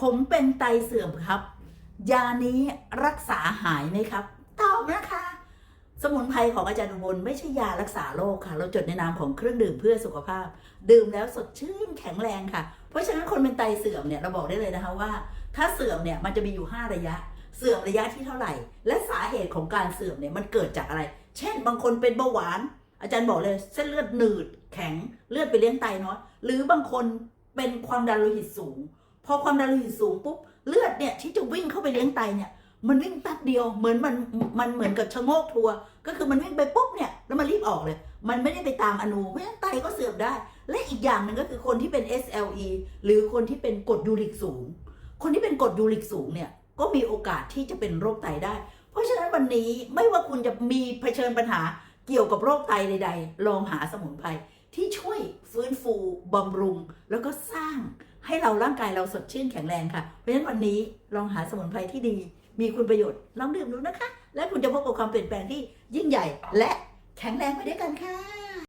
ผมเป็นไตเสื่อมครับ ยานี้รักษาหายไหมครับ ตอบนะคะ สมุนไพรของอาจารย์อุบลไม่ใช่ยารักษาโรคค่ะ เราจดในนามของเครื่องดื่มเพื่อสุขภาพ ดื่มแล้วสดชื่นแข็งแรงค่ะ เพราะฉะนั้นคนเป็นไตเสื่อมเนี่ยเราบอกได้เลยนะคะว่า ถ้าเสื่อมเนี่ยมันจะมีอยู่ 5 ระยะ เสื่อมระยะที่เท่าไหร่ และสาเหตุของการเสื่อมเนี่ยมันเกิดจากอะไร เช่น บางคนเป็นเบาหวาน อาจารย์บอกเลยเส้นเลือดหนืดแข็งเลือดไปเลี้ยงไตน้อยหรือบางคนเป็นความดันโลหิตสูง พอความดันโลหิตสูงปุ๊บเลือดเนี่ยที่จะวิ่งเข้าไปเลี้ยงไตเนี่ย มันวิ่งแป๊บเดียวเหมือนมันมันเหมือนกับชะโงกทัวร์ก็คือมันวิ่งไปปุ๊บเนี่ยแล้วมันรีบออกเลย มันไม่ได้ไปตามอนูเพราะฉะนั้นไตก็เสื่อมได้ และอีกอย่างหนึ่งก็คือคนที่เป็น SLE หรือคนที่เป็นกรดยูริกสูง คนที่เป็นกรดยูริกสูงเนี่ยก็มีโอกาสที่จะเป็นโรคไตได้ เพราะฉะนั้นวันนี้ไม่ว่าคุณจะมีเผชิญปัญหาเกี่ยวกับโรคไตใด ๆ ลองหาสมุนไพรที่ช่วยฟื้นฟูบำรุงแล้วก็สร้าง ให้เราร่างกายเราสดชื่นแข็งแรงค่ะ เพราะฉะนั้นวันนี้ลองหาสมุนไพรที่ดี มีคุณประโยชน์ลองดื่มดูนะคะ และคุณจะพบกับความเปลี่ยนแปลงที่ยิ่งใหญ่ และแข็งแรงไปด้วยกันค่ะ